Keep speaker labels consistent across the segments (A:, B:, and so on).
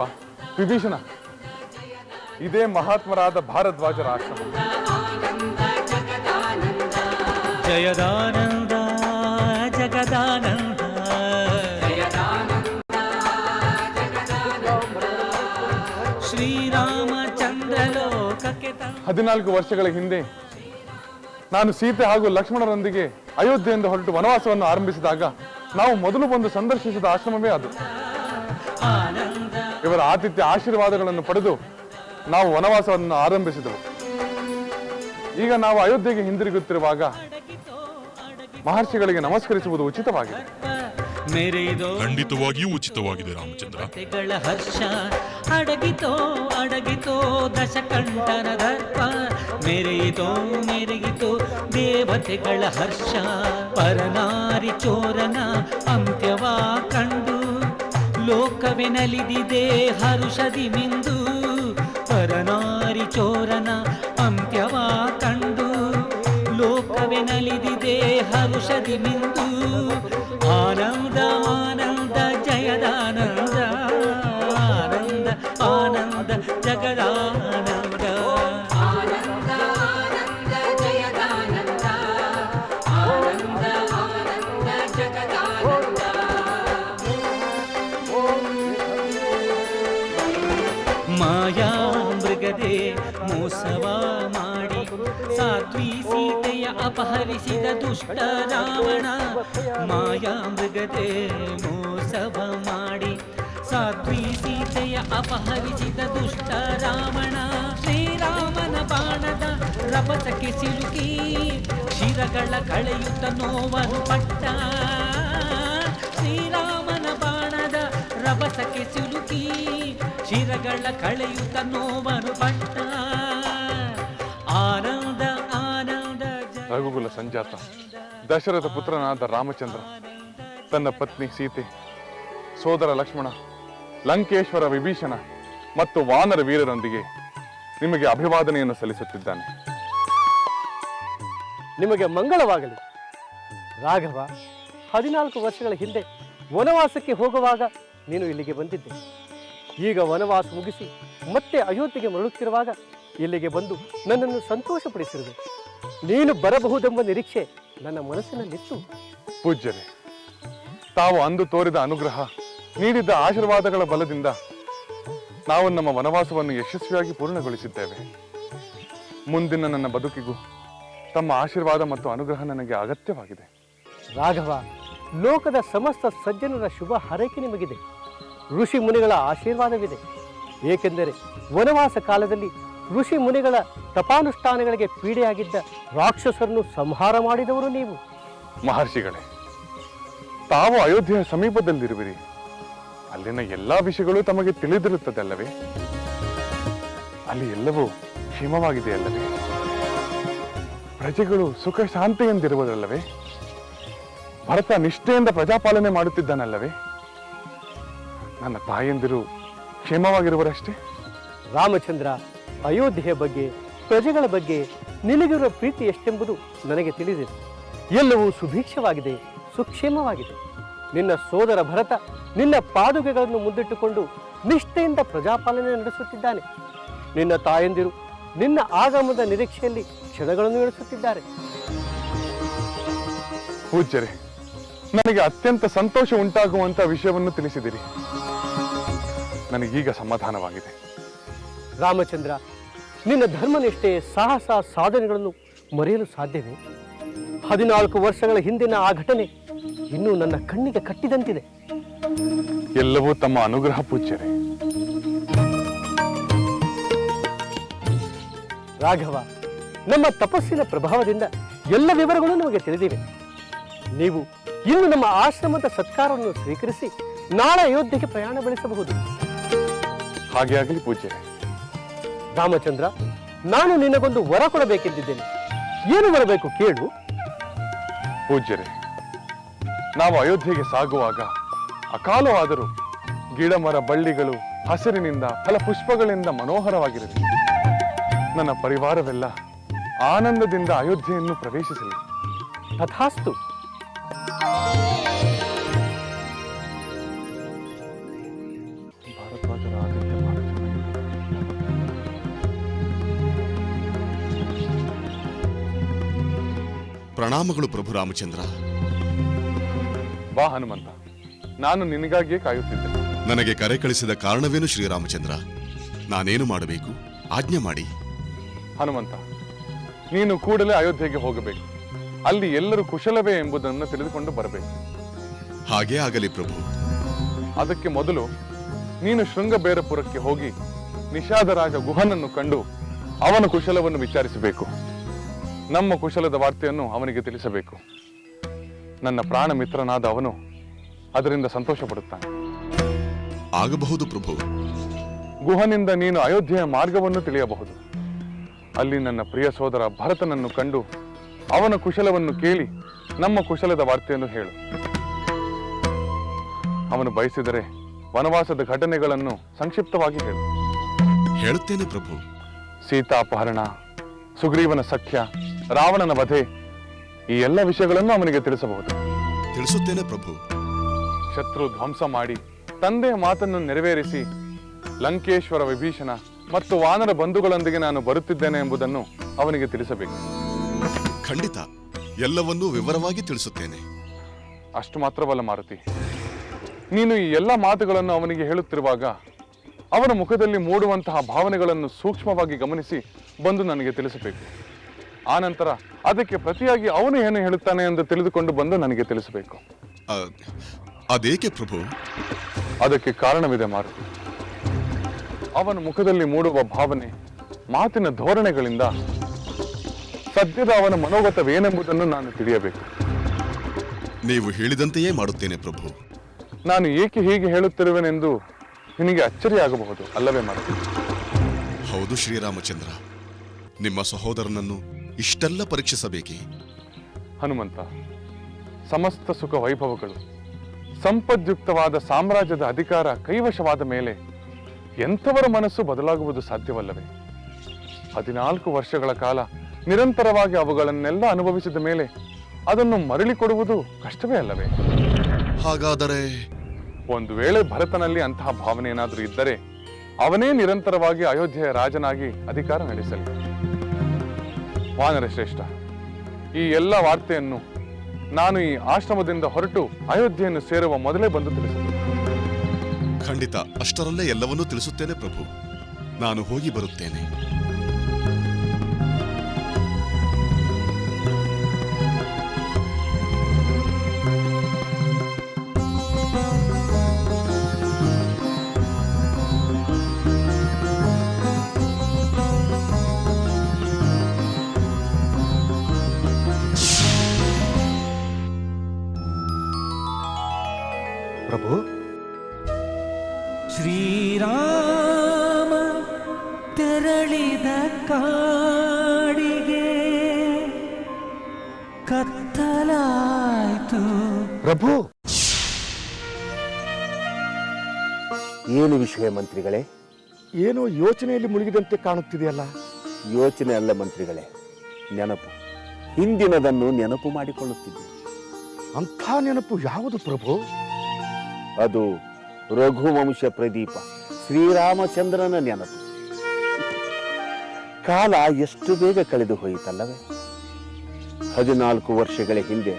A: ಬಾ ವಿಭೀಷಣ. ಇದೇ ಮಹಾತ್ಮರಾದ ಭಾರದ್ವಾಜರ ಆಶ್ರಮ.
B: ಜಯದಾನಂದ ಜಗದಾನಂದ. ಶ್ರೀರಾಮಚಂದ್ರ ಲೋಕಕ್ಕೆ
A: ಹದಿನಾಲ್ಕು ವರ್ಷಗಳ ಹಿಂದೆ ನಾನು ಸೀತೆ ಹಾಗೂ ಲಕ್ಷ್ಮಣರೊಂದಿಗೆ ಅಯೋಧ್ಯೆಯಿಂದ ಹೊರಟು ವನವಾಸವನ್ನು ಆರಂಭಿಸಿದಾಗ ನಾವು ಮೊದಲು ಬಂದು ಸಂದರ್ಶಿಸಿದ ಆಶ್ರಮವೇ ಅದು. ಇವರ ಆತಿಥ್ಯ ಆಶೀರ್ವಾದಗಳನ್ನು ಪಡೆದು ನಾವು ವನವಾಸವನ್ನು ಆರಂಭಿಸಿದೆವು. ಈಗ ನಾವು ಅಯೋಧ್ಯೆಗೆ ಹಿಂದಿರುಗುತ್ತಿರುವಾಗ ಮಹರ್ಷಿಗಳಿಗೆ ನಮಸ್ಕರಿಸುವುದು ಉಚಿತವಾಗಿದೆ.
C: ಖಂಡಿತವಾಗಿಯೂ ಉಚಿತವಾಗಿದೆ ರಾಮಚಂದ್ರ.
B: ಹರ್ಷ ಅಡಗಿತೋ ಅಡಗಿತೋ ದಶಕಂಠನ ದರ್ಪ. ಮೆರೆಯಿತೋ ಮೆರೆಯಿತೋ ದೇವತೆಗಳ ಹರ್ಷ. ಪರನಾರಿ ಚೋರನ ಅಂತ್ಯವಾ ಕಂಡು ಲೋಕವೇ ನಲಿದಿದೆ ಹರುಷದಿ ಮಿಂದು ಪರನಾರಿ ಚೋರನ ಅಂತ್ಯವಾ ಕಂಡು ಲೋಕವೇ ನಲಿದಿದೆ ಹರುಷದಿ ಮಿಂದು ಆನಂದ ಆನಂದ ಅಪಹರಿಸಿದ ದುಷ್ಟ ರಾವಣ. ಮಾಯಾ ಮೃಗದೆ ಮೋಸವ ಮಾಡಿ ಸಾಧ್ವಿ ಸೀತೆಯ ಅಪಹರಿಸಿದ ದುಷ್ಟ ರಾವಣ. ಶ್ರೀರಾಮನ ಬಾಣದ ರಭಸಕ್ಕೆ ಸಿಲುಕಿ ಶಿರಗಳ ಕಳೆಯುತ್ತ ನೋವನ್ನು ಪಟ್ಟ. ಶ್ರೀರಾಮನ ಬಾಣದ ರಭಸಕ್ಕೆ ಸಿಲುಕಿ ಶಿರಗಳ ಕಳೆಯುತ್ತ ನೋವನ್ನು ಪಟ್ಟ.
A: ರಘುಕುಲ ಸಂಜಾತ. ದಶರಥ ಪುತ್ರನಾದ ರಾಮಚಂದ್ರ, ತನ್ನ ಪತ್ನಿ ಸೀತೆ, ಸೋದರ ಲಕ್ಷ್ಮಣ, ಲಂಕೇಶ್ವರ ವಿಭೀಷಣ ಮತ್ತು ವಾನರ ವೀರರೊಂದಿಗೆ ನಿಮಗೆ ಅಭಿವಾದನೆಯನ್ನು ಸಲ್ಲಿಸುತ್ತಿದ್ದಾನೆ.
D: ನಿಮಗೆ ಮಂಗಳವಾಗಲಿ. ರಾಘವ, ಹದಿನಾಲ್ಕು ವರ್ಷಗಳ ಹಿಂದೆ ವನವಾಸಕ್ಕೆ ಹೋಗುವಾಗ ನೀನು ಇಲ್ಲಿಗೆ ಬಂದಿದ್ದೆ. ಈಗ ವನವಾಸ ಮುಗಿಸಿ ಮತ್ತೆ ಅಯೋಧ್ಯೆಗೆ ಮರಳುತ್ತಿರುವಾಗ ಇಲ್ಲಿಗೆ ಬಂದು ನನ್ನನ್ನು ಸಂತೋಷಪಡಿಸಿರುವೆ. ನೀನು ಬರಬಹುದೆಂಬ ನಿರೀಕ್ಷೆ ನನ್ನ ಮನಸ್ಸಿನಲ್ಲಿತ್ತು
A: ಪೂಜ್ಯರೇ ತಾವು ಅಂದು ತೋರಿದ ಅನುಗ್ರಹ ನೀಡಿದ್ದ ಆಶೀರ್ವಾದಗಳ ಬಲದಿಂದ ನಾವು ನಮ್ಮ ವನವಾಸವನ್ನು ಯಶಸ್ವಿಯಾಗಿ ಪೂರ್ಣಗೊಳಿಸಿದ್ದೇವೆ. ಮುಂದಿನ ನನ್ನ ಬದುಕಿಗೂ ತಮ್ಮ ಆಶೀರ್ವಾದ ಮತ್ತು ಅನುಗ್ರಹ ನನಗೆ ಅಗತ್ಯವಾಗಿದೆ.
D: ರಾಘವ ಲೋಕದ ಸಮಸ್ತ ಸಜ್ಜನರ ಶುಭ ಹರಕೆ ನಿಮಗಿದೆ. ಋಷಿ ಮುನಿಗಳ ಆಶೀರ್ವಾದವಿದೆ. ಏಕೆಂದರೆ ವನವಾಸ ಕಾಲದಲ್ಲಿ ಋಷಿ ಮುನಿಗಳ ತಪಾನುಷ್ಠಾನಗಳಿಗೆ ಪೀಡೆಯಾಗಿದ್ದ ರಾಕ್ಷಸರನ್ನು ಸಂಹಾರ ಮಾಡಿದವರು ನೀವು.
A: ಮಹರ್ಷಿಗಳೇ ತಾವು ಅಯೋಧ್ಯೆಯ ಸಮೀಪದಲ್ಲಿರುವಿರಿ. ಅಲ್ಲಿನ ಎಲ್ಲಾ ವಿಷಯಗಳು ತಮಗೆ ತಿಳಿದಿರುತ್ತದೆ ಅಲ್ಲವೇ ಅಲ್ಲಿ ಎಲ್ಲವೂ ಕ್ಷೇಮವಾಗಿದೆ ಅಲ್ಲವೇ ಪ್ರಜೆಗಳು ಸುಖ ಶಾಂತಿಯಿಂದಿರುವುದಲ್ಲವೇ? ಭರತ ನಿಷ್ಠೆಯಿಂದ ಪ್ರಜಾಪಾಲನೆ ಮಾಡುತ್ತಿದ್ದಾನಲ್ಲವೇ? ನನ್ನ ತಾಯಂದಿರು ಕ್ಷೇಮವಾಗಿರುವರಷ್ಟೇ?
D: ರಾಮಚಂದ್ರ ಅಯೋಧ್ಯೆಯ ಬಗ್ಗೆ ಪ್ರಜೆಗಳ ಬಗ್ಗೆ ನಿನಗಿರುವ ಪ್ರೀತಿ ಎಷ್ಟೆಂಬುದು ನನಗೆ ತಿಳಿದಿದೆ. ಎಲ್ಲವೂ ಸುಭಿಕ್ಷವಾಗಿದೆ ಸುಕ್ಷೇಮವಾಗಿದೆ. ನಿನ್ನ ಸೋದರ ಭರತ ನಿನ್ನ ಪಾದುಗೆಗಳನ್ನು ಮುಂದಿಟ್ಟುಕೊಂಡು ನಿಷ್ಠೆಯಿಂದ ಪ್ರಜಾಪಾಲನೆ ನಡೆಸುತ್ತಿದ್ದಾನೆ. ನಿನ್ನ ತಾಯಂದಿರು ನಿನ್ನ ಆಗಮದ ನಿರೀಕ್ಷೆಯಲ್ಲಿ ಕ್ಷಣಗಳನ್ನು ನಡೆಸುತ್ತಿದ್ದಾರೆ
A: ಪೂಜ್ಯರೇ ನನಗೆ ಅತ್ಯಂತ ಸಂತೋಷ ಉಂಟಾಗುವಂತ ವಿಷಯವನ್ನು ತಿಳಿಸಿದಿರಿ. ನನಗೀಗ ಸಮಾಧಾನವಾಗಿದೆ.
D: ರಾಮಚಂದ್ರ ನಿನ್ನ ಧರ್ಮನಿಷ್ಠೆ ಸಾಹಸ ಸಾಧನೆಗಳನ್ನು ಮರೆಯಲು ಸಾಧ್ಯವೇ? ಹದಿನಾಲ್ಕು ವರ್ಷಗಳ ಹಿಂದಿನ ಆ ಘಟನೆ ಇನ್ನೂ ನನ್ನ ಕಣ್ಣಿಗೆ ಕಟ್ಟಿದಂತಿದೆ.
A: ಎಲ್ಲವೂ ತಮ್ಮ ಅನುಗ್ರಹ ಪೂಜ್ಯರೇ.
D: ರಾಘವ ನಮ್ಮ ತಪಸ್ಸಿನ ಪ್ರಭಾವದಿಂದ ಎಲ್ಲ ವಿವರಗಳು ನಮಗೆ ತಿಳಿದಿವೆ. ನೀವು ಇನ್ನು ನಮ್ಮ ಆಶ್ರಮದ ಸತ್ಕಾರವನ್ನು ಸ್ವೀಕರಿಸಿ ನಾಳೆ ಅಯೋಧ್ಯೆಗೆ ಪ್ರಯಾಣ ಬೆಳೆಸಬಹುದು.
A: ಹಾಗೆ ಆಗಲಿ ಪೂಜ್ಯರೇ.
D: ರಾಮಚಂದ್ರ ನಾನು ನಿನಗೊಂದು ವರ ಕೊಡಬೇಕೆಂದಿದ್ದೇನೆ. ಏನು ಬರಬೇಕು ಕೇಳು.
A: ಪೂಜ್ಯರೇ ನಾವು ಅಯೋಧ್ಯೆಗೆ ಸಾಗುವಾಗ ಅಕಾಲವಾದರೂ ಗಿಡ ಮರ ಬಳ್ಳಿಗಳು ಹಸಿರಿನಿಂದ ಫಲಪುಷ್ಪಗಳಿಂದ ಮನೋಹರವಾಗಿರಲಿ. ನನ್ನ ಪರಿವಾರವೆಲ್ಲ ಆನಂದದಿಂದ ಅಯೋಧ್ಯೆಯನ್ನು ಪ್ರವೇಶಿಸಲಿ.
D: ತಥಾಸ್ತು.
E: ಪ್ರಣಾಮಗಳು ಪ್ರಭು ರಾಮಚಂದ್ರ.
A: ಬಾ ಹನುಮಂತ ನಾನು ನಿನಗಾಗಿಯೇ ಕಾಯುತ್ತಿದ್ದೆ.
E: ನನಗೆ ಕರೆ ಕಳಿಸಿದ ಕಾರಣವೇನು ಶ್ರೀರಾಮಚಂದ್ರ ನಾನೇನು ಮಾಡಬೇಕು? ಆಜ್ಞೆ ಮಾಡಿ.
A: ಹನುಮಂತ ನೀನು ಕೂಡಲೇ ಅಯೋಧ್ಯೆಗೆ ಹೋಗಬೇಕು. ಅಲ್ಲಿ ಎಲ್ಲರೂ ಕುಶಲವೇ ಎಂಬುದನ್ನು ತಿಳಿದುಕೊಂಡು ಬರಬೇಕು.
E: ಹಾಗೇ ಆಗಲಿ ಪ್ರಭು.
A: ಅದಕ್ಕೆ ಮೊದಲು ನೀನು ಶೃಂಗಬೇರಪುರಕ್ಕೆ ಹೋಗಿ ನಿಷಾದರಾಜ ಗುಹನನ್ನು ಕಂಡು ಅವನ ಕುಶಲವನ್ನು ವಿಚಾರಿಸಬೇಕು. ನಮ್ಮ ಕುಶಲದ ವಾರ್ತೆಯನ್ನು ಅವನಿಗೆ ತಿಳಿಸಬೇಕು. ನನ್ನ ಪ್ರಾಣ ಮಿತ್ರನಾದ ಅವನು ಅದರಿಂದ ಸಂತೋಷ ಪಡುತ್ತಾನೆ
E: ಆಗಬಹುದು ಪ್ರಭು.
A: ಗುಹನಿಂದ ನೀನು ಅಯೋಧ್ಯೆಯ ಮಾರ್ಗವನ್ನು ತಿಳಿಯಬಹುದು. ಅಲ್ಲಿ ನನ್ನ ಪ್ರಿಯ ಸೋದರ ಭರತನನ್ನು ಕಂಡು ಅವನ ಕುಶಲವನ್ನು ಕೇಳಿ ನಮ್ಮ ಕುಶಲದ ವಾರ್ತೆಯನ್ನು ಹೇಳು. ಅವನು ಬಯಸಿದರೆ ವನವಾಸದ ಘಟನೆಗಳನ್ನು ಸಂಕ್ಷಿಪ್ತವಾಗಿ ಹೇಳು.
E: ಹೇಳುತ್ತೇನೆ ಪ್ರಭು.
A: ಸೀತಾಪಹರಣ ಸುಗ್ರೀವನ ಸಖ್ಯ ರಾವಣನ ವಧೆ. ಈ ಎಲ್ಲ ವಿಷಯಗಳನ್ನು ಅವನಿಗೆ ತಿಳಿಸಬಹುದು.
E: ತಿಳಿಸುತ್ತೇನೆ ಪ್ರಭು.
A: ಶತ್ರು ಧ್ವಂಸ ಮಾಡಿ ತಂದೆಯ ಮಾತನ್ನು ನೆರವೇರಿಸಿ ಲಂಕೇಶ್ವರ ವಿಭೀಷಣ ಮತ್ತು ವಾನರ ಬಂಧುಗಳೊಂದಿಗೆ ನಾನು ಬರುತ್ತಿದ್ದೇನೆ ಎಂಬುದನ್ನು ಅವನಿಗೆ ತಿಳಿಸಬೇಕು.
E: ಖಂಡಿತ. ಎಲ್ಲವನ್ನೂ ವಿವರವಾಗಿ ತಿಳಿಸುತ್ತೇನೆ.
A: ಅಷ್ಟು ಮಾತ್ರವಲ್ಲ ಮಾರುತಿ. ನೀನು ಈ ಎಲ್ಲ ಮಾತುಗಳನ್ನು ಅವನಿಗೆ ಹೇಳುತ್ತಿರುವಾಗ ಅವನ ಮುಖದಲ್ಲಿ ಮೂಡುವಂತಹ ಭಾವನೆಗಳನ್ನು ಸೂಕ್ಷ್ಮವಾಗಿ ಗಮನಿಸಿ ಬಂದು ನನಗೆ ತಿಳಿಸಬೇಕು. ಆನಂತರ ಅದಕ್ಕೆ ಪ್ರತಿಯಾಗಿ ಅವನು ಏನು ಹೇಳುತ್ತಾನೆ ಎಂದು ತಿಳಿದುಕೊಂಡು ಬಂದು ನನಗೆ ತಿಳಿಸಬೇಕು.
E: ಅದೇಕೆ ಪ್ರಭು?
A: ಅದಕ್ಕೆ ಕಾರಣವಿದೆ ಮಾರುತಿ ಅವನ ಮುಖದಲ್ಲಿ ಮೂಡುವ ಭಾವನೆ ಮಾತಿನ ಧೋರಣೆಗಳಿಂದ ಸದ್ಯದ ಅವನ ಮನೋಗತವೇನೆಂಬುದನ್ನು ನಾನು ತಿಳಿಯಬೇಕು.
E: ನೀವು ಹೇಳಿದಂತೆಯೇ ಮಾಡುತ್ತೇನೆ ಪ್ರಭು.
A: ನಾನು ಏಕೆ ಹೀಗೆ ಹೇಳುತ್ತಿರುವೆನೆಂದು ನಿನಗೆ ಅಚ್ಚರಿಯಾಗಬಹುದು ಅಲ್ಲವೇ ಮಾರುತಿ
E: ಹೌದು ಶ್ರೀರಾಮಚಂದ್ರ. ನಿಮ್ಮ ಸಹೋದರನನ್ನು ಇಷ್ಟೆಲ್ಲ ಪರೀಕ್ಷಿಸಬೇಕೆ?
A: ಹನುಮಂತ ಸಮಸ್ತ ಸುಖ ವೈಭವಗಳು ಸಂಪದ್ಯುಕ್ತವಾದ ಸಾಮ್ರಾಜ್ಯದ ಅಧಿಕಾರ ಕೈವಶವಾದ ಮೇಲೆ ಎಂಥವರ ಮನಸ್ಸು ಬದಲಾಗುವುದು ಸಾಧ್ಯವಲ್ಲವೇ? ಹದಿನಾಲ್ಕು ವರ್ಷಗಳ ಕಾಲ ನಿರಂತರವಾಗಿ ಅವುಗಳನ್ನೆಲ್ಲ ಅನುಭವಿಸಿದ ಮೇಲೆ ಅದನ್ನು ಮರಳಿ ಕೊಡುವುದು ಕಷ್ಟವೇ ಅಲ್ಲವೇ?
E: ಹಾಗಾದರೆ?
A: ಒಂದು ವೇಳೆ ಭರತನಲ್ಲಿ ಅಂತಹ ಭಾವನೆ ಏನಾದರೂ ಇದ್ದರೆ ಅವನೇ ನಿರಂತರವಾಗಿ ಅಯೋಧ್ಯೆಯ ರಾಜನಾಗಿ ಅಧಿಕಾರ ನಡೆಸಲಿ. ವಾನರ ಶ್ರೇಷ್ಠ, ಈ ಎಲ್ಲ ವಾರ್ತೆಯನ್ನು ನಾನು ಈ ಆಶ್ರಮದಿಂದ ಹೊರಟು ಅಯೋಧ್ಯೆಯನ್ನು ಸೇರುವ ಮೊದಲೇ ಬಂದು ತಿಳಿಸುತ್ತೇನೆ.
E: ಖಂಡಿತ, ಅಷ್ಟರಲ್ಲೇ ಎಲ್ಲವನ್ನೂ ತಿಳಿಸುತ್ತೇನೆ ಪ್ರಭು. ನಾನು ಹೋಗಿ ಬರುತ್ತೇನೆ.
F: ಏನು ವಿಷಯ ಮಂತ್ರಿಗಳೇ?
G: ಏನೋ ಯೋಚನೆಯಲ್ಲಿ ಮುಳುಗಿದಂತೆ ಕಾಣುತ್ತಿದೆಯಲ್ಲ?
F: ಯೋಚನೆ ಅಲ್ಲ ಮಂತ್ರಿಗಳೇ ನೆನಪು. ಹಿಂದಿನದನ್ನು ನೆನಪು ಮಾಡಿಕೊಳ್ಳುತ್ತಿದ್ದೆ.
G: ಅಂಥ ನೆನಪು ಯಾವುದು ಪ್ರಭು?
F: ಅದು ರಘುವಂಶ ಪ್ರದೀಪ ಶ್ರೀರಾಮಚಂದ್ರನ ನೆನಪು. ಕಾಲ ಎಷ್ಟು ಬೇಗ ಕಳೆದು ಹೋಯಿತಲ್ಲವೇ? ಹದಿನಾಲ್ಕು ವರ್ಷಗಳ ಹಿಂದೆ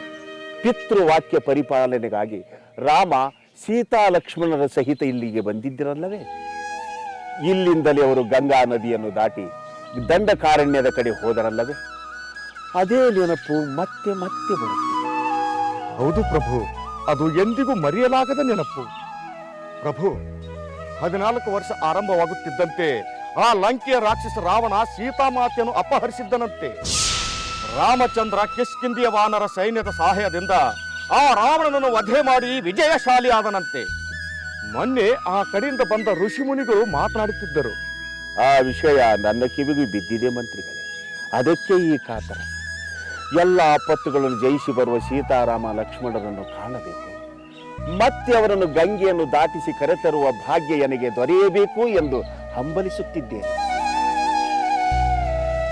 F: ಪಿತೃವಾಕ್ಯ ಪರಿಪಾಲನೆಗಾಗಿ ರಾಮ ಸೀತಾ ಲಕ್ಷ್ಮಣರ ಸಹಿತ ಇಲ್ಲಿಗೆ ಬಂದಿದ್ದಿರಲ್ಲವೇ? ಇಲ್ಲಿಂದಲೇ ಅವರು ಗಂಗಾ ನದಿಯನ್ನು ದಾಟಿ ದಂಡಕಾರಣ್ಯದ ಕಡೆ ಹೋದರಲ್ಲವೇ? ಅದೇ ನೆನಪು ಮತ್ತೆ ಮತ್ತೆ ಬರುತ್ತೆ.
G: ಹೌದು ಪ್ರಭು, ಅದು ಎಂದಿಗೂ ಮರೆಯಲಾಗದ ನೆನಪು. ಪ್ರಭು, ಹದಿನಾಲ್ಕು ವರ್ಷ ಆರಂಭವಾಗುತ್ತಿದ್ದಂತೆ ಆ ಲಂಕೆಯ ರಾಕ್ಷಸ ರಾವಣ ಸೀತಾಮಾತೆಯನ್ನು ಅಪಹರಿಸಿದ್ದನಂತೆ. ರಾಮಚಂದ್ರ ಕಿಷ್ಕಿಂದಿಯ ವಾನರ ಸೈನ್ಯದ ಸಹಾಯದಿಂದ ಆ ರಾವಣನನ್ನು ವಧೆ ಮಾಡಿ ವಿಜಯಶಾಲಿ ಆದನಂತೆ. ಮೊನ್ನೆ ಆ ಕಡೆಯಿಂದ ಬಂದ ಋಷಿಮುನಿಗಳು ಮಾತನಾಡುತ್ತಿದ್ದರು.
F: ಆ ವಿಷಯ ನನ್ನ ಕಿವಿಗೂ ಬಿದ್ದಿದೆ ಮಂತ್ರಿಗಳೇ. ಅದಕ್ಕೆ ಈ ಕಾತರ ಎಲ್ಲ ಆಪತ್ತುಗಳನ್ನು ಜಯಿಸಿ ಬರುವ ಸೀತಾರಾಮ ಲಕ್ಷ್ಮಣರನ್ನು ಕಾಣಬೇಕು. ಮತ್ತೆ ಅವರನ್ನು ಗಂಗೆಯನ್ನು ದಾಟಿಸಿ ಕರೆತರುವ ಭಾಗ್ಯ ನನಗೆ ದೊರೆಯಬೇಕು ಎಂದು ಹಂಬಲಿಸುತ್ತಿದ್ದೇನೆ.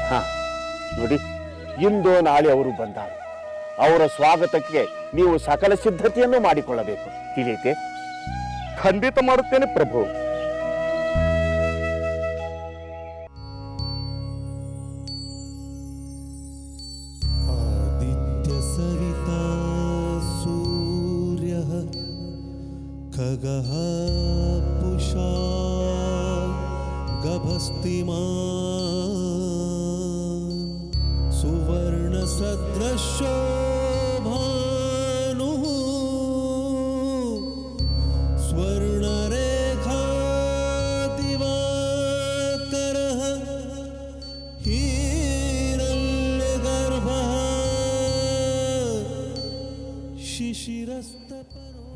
F: ಹ, ನೋಡಿ, ಇಂದೋ ನಾಳೆ ಅವರು ಬಂದರು. ಅವರ ಸ್ವಾಗತಕ್ಕೆ ನೀವು ಸಕಲ ಸಿದ್ಧತೆಯನ್ನು ಮಾಡಿಕೊಳ್ಳಬೇಕು. ತಿಳಿಯುತ್ತೆ
G: ಖಂಡಿತ ಮಾಡುತ್ತೇನೆ ಪ್ರಭು.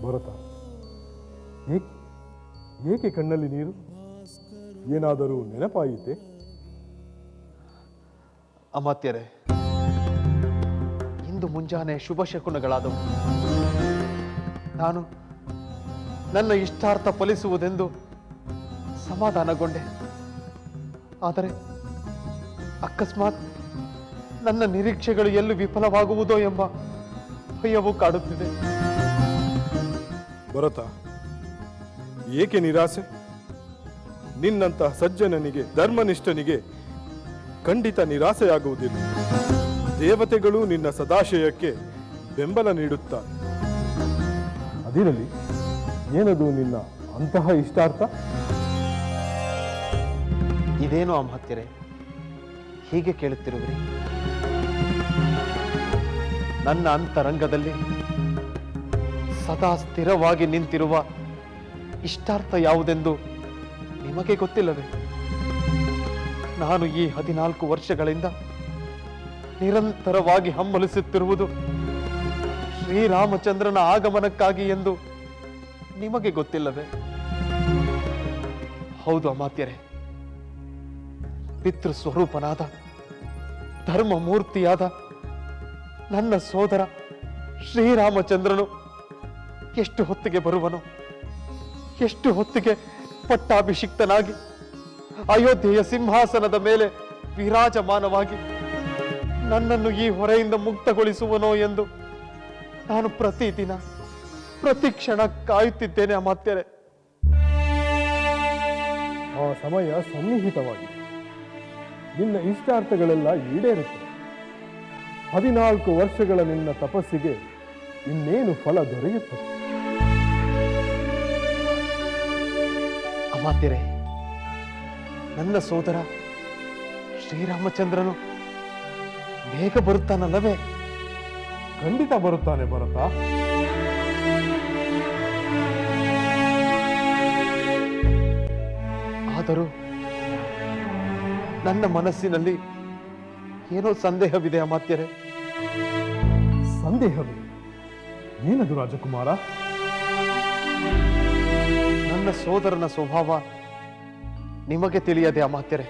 H: ಭರತ. ಏಕೆ ಕಣ್ಣಲ್ಲಿ ನೀರು? ಏನಾದರೂ ನೆನಪಾಯಿತೆ?
G: ಅಮಾತ್ಯರೇ, ಇಂದು ಮುಂಜಾನೆ ಶುಭ ಶಕುನಗಳಾದವು. ನಾನು ನನ್ನ ಇಷ್ಟಾರ್ಥ ಫಲಿಸುವುದೆಂದು ಸಮಾಧಾನಗೊಂಡೆ. ಆದರೆ ಅಕಸ್ಮಾತ್ ನನ್ನ ನಿರೀಕ್ಷೆಗಳು ಎಲ್ಲೂ ವಿಫಲವಾಗುವುದೋ ಎಂಬ ಭಯವು ಕಾಡುತ್ತಿದೆ.
H: ಭರತ ಏಕೆ ನಿರಾಸೆ? ನಿನ್ನಂತಹ ಸಜ್ಜನನಿಗೆ, ಧರ್ಮನಿಷ್ಠನಿಗೆ ಖಂಡಿತ ನಿರಾಸೆಯಾಗುವುದಿಲ್ಲ. ದೇವತೆಗಳು ನಿನ್ನ ಸದಾಶಯಕ್ಕೆ ಬೆಂಬಲ ನೀಡುತ್ತಾರೆ ಅದಿರಲಿ, ಏನದು ನಿನ್ನ ಅಂತಹ ಇಷ್ಟಾರ್ಥ?
G: ಇದೇನು ಅಮಾತ್ಯರೇ ಹೀಗೆ ಕೇಳುತ್ತಿರುವಿರಿ. ನನ್ನ ಅಂತರಂಗದಲ್ಲಿ ಸದಾ ಸ್ಥಿರವಾಗಿ ನಿಂತಿರುವ ಇಷ್ಟಾರ್ಥ ಯಾವುದೆಂದು ನಿಮಗೆ ಗೊತ್ತಿಲ್ಲವೇ? ನಾನು ಈ ಹದಿನಾಲ್ಕು ವರ್ಷಗಳಿಂದ ನಿರಂತರವಾಗಿ ಹಂಬಲಿಸುತ್ತಿರುವುದು ಶ್ರೀರಾಮಚಂದ್ರನ ಆಗಮನಕ್ಕಾಗಿ ಎಂದು ನಿಮಗೆ ಗೊತ್ತಿಲ್ಲವೇ? ಹೌದು ಅಮಾತ್ಯರೇ. ಪಿತೃ ಸ್ವರೂಪನಾದ ಧರ್ಮ ಮೂರ್ತಿಯಾದ ನನ್ನ ಸೋದರ ಶ್ರೀರಾಮಚಂದ್ರನು ಎಷ್ಟು ಹೊತ್ತಿಗೆ ಬರುವನೋ? ಎಷ್ಟು ಹೊತ್ತಿಗೆ ಪಟ್ಟಾಭಿಷಿಕ್ತನಾಗಿ, ಅಯೋಧ್ಯೆಯ ಸಿಂಹಾಸನದ ಮೇಲೆ ವಿರಾಜಮಾನವಾಗಿ ನನ್ನನ್ನು ಈ ಹೊರೆಯಿಂದ ಮುಕ್ತಗೊಳಿಸುವನೋ ಎಂದು ನಾನು ಪ್ರತಿದಿನ, ಪ್ರತಿ ಕ್ಷಣ ಕಾಯುತ್ತಿದ್ದೇನೆ ಅಮಾತ್ಯರೆ.
H: ಆ ಸಮಯ ಸನ್ನಿಹಿತವಾಗಿದೆ. ನಿನ್ನ ಇಷ್ಟಾರ್ಥಗಳೆಲ್ಲ ಈಡೇರುತ್ತೆ. ಹದಿನಾಲ್ಕು ವರ್ಷಗಳ ನಿನ್ನ ತಪಸ್ಸಿಗೆ ಇನ್ನೇನು ಫಲ ದೊರೆಯುತ್ತದೆ?
G: ಅಮಾತ್ಯರೇ ನನ್ನ ಸೋದರ ಶ್ರೀರಾಮಚಂದ್ರನು ಬೇಗ ಬರುತ್ತಾನಲ್ಲವೇ?
H: ಖಂಡಿತ ಬರುತ್ತಾನೆ ಭರತ.
G: ಆದರೂ ನನ್ನ ಮನಸ್ಸಿನಲ್ಲಿ ಏನೋ ಸಂದೇಹವಿದೆ ಅಮಾತ್ಯರೇ
H: ಸಂದೇಹವೇ ಏನದು ರಾಜಕುಮಾರ?
G: ನನ್ನ ಸೋದರನ ಸ್ವಭಾವ ನಿಮಗೆ ತಿಳಿಯದೆ ಅಮಾತ್ಯರೆ.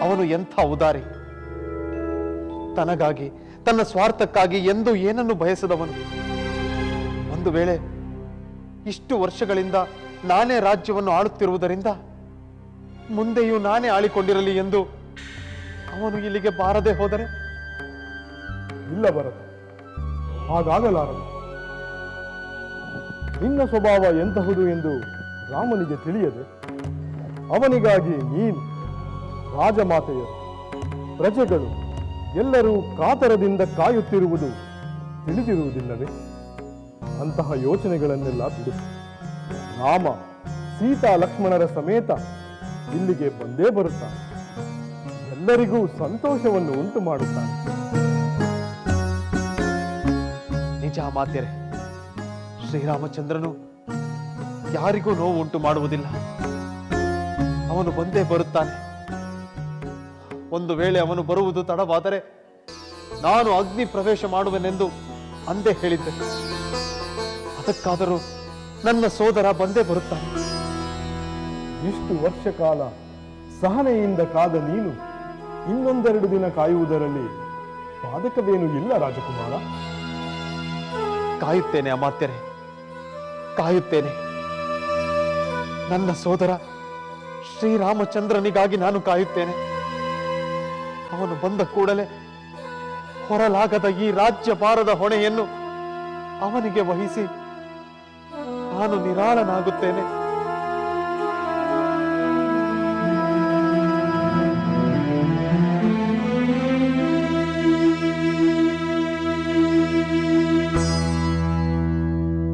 G: ಅವನು ಎಂಥ ಉದಾರಿ ತನಗಾಗಿ, ತನ್ನ ಸ್ವಾರ್ಥಕ್ಕಾಗಿ ಎಂದು ಏನನ್ನು ಬಯಸದವನು? ಒಂದು ವೇಳೆ ಇಷ್ಟು ವರ್ಷಗಳಿಂದ ನಾನೇ ರಾಜ್ಯವನ್ನು ಆಳುತ್ತಿರುವುದರಿಂದ ಮುಂದೆಯೂ ನಾನೇ ಆಳಿಕೊಂಡಿರಲಿ ಎಂದು ಅವನು ಇಲ್ಲಿಗೆ ಬಾರದೆ ಹೋದರೆ?
H: ಇಲ್ಲ ಬರದು ಹಾಗಾಗಲಾರದು. ನಿನ್ನ ಸ್ವಭಾವ ಎಂತಹುದು ಎಂದು ರಾಮನಿಗೆ ತಿಳಿಯದೆ, ಅವನಿಗಾಗಿ ನೀನು ರಾಜಮಾತೆಯರು, ಪ್ರಜೆಗಳು ಎಲ್ಲರೂ ಕಾತರದಿಂದ ಕಾಯುತ್ತಿರುವುದು ತಿಳಿದಿರುವುದಿಲ್ಲವೇ? ಅಂತಹ ಯೋಚನೆಗಳನ್ನೆಲ್ಲ ಬಿಡು. ರಾಮ ಸೀತಾ ಲಕ್ಷ್ಮಣರ ಸಮೇತ ಇಲ್ಲಿಗೆ ಬಂದೇ ಬರುತ್ತಾನೆ. ಎಲ್ಲರಿಗೂ ಸಂತೋಷವನ್ನು ಉಂಟು ಮಾಡುತ್ತಾನೆ
G: ನಿಜ ಮಾತ್ಯರೆ ಶ್ರೀರಾಮಚಂದ್ರನು ಯಾರಿಗೂ ನೋವು ಉಂಟು ಮಾಡುವುದಿಲ್ಲ. ಅವನು ಬಂದೇ ಬರುತ್ತಾನೆ. ಒಂದು ವೇಳೆ ಅವನು ಬರುವುದು ತಡವಾದರೆ ನಾನು ಅಗ್ನಿ ಪ್ರವೇಶ ಮಾಡುವೆನೆಂದು ಅಂದೇ ಹೇಳಿದ್ದೆ. ಅದಕ್ಕಾದರೂ ನನ್ನ ಸೋದರ ಬಂದೇ ಬರುತ್ತಾನೆ.
H: ಇಷ್ಟು ವರ್ಷ ಕಾಲ ಸಹನೆಯಿಂದ ಕಾದ ನೀನು ಇನ್ನೊಂದೆರಡು ದಿನ ಕಾಯುವುದರಲ್ಲಿ ಬಾಧಕವೇನೂ ಇಲ್ಲ ರಾಜಕುಮಾರ.
G: ಕಾಯುತ್ತೇನೆ ಅಮಾತ್ಯರೆ. ಕಾಯುತ್ತೇನೆ. ನನ್ನ ಸೋದರ ಶ್ರೀರಾಮಚಂದ್ರನಿಗಾಗಿ ನಾನು ಕಾಯುತ್ತೇನೆ. ಅವನು ಬಂದ ಕೂಡಲೇ ಹೊರಲಾಗದ ಈ ರಾಜ್ಯ ಭಾರದ ಹೊಣೆಯನ್ನು ಅವನಿಗೆ ವಹಿಸಿ ನಾನು ನಿರಾಳನಾಗುತ್ತೇನೆ.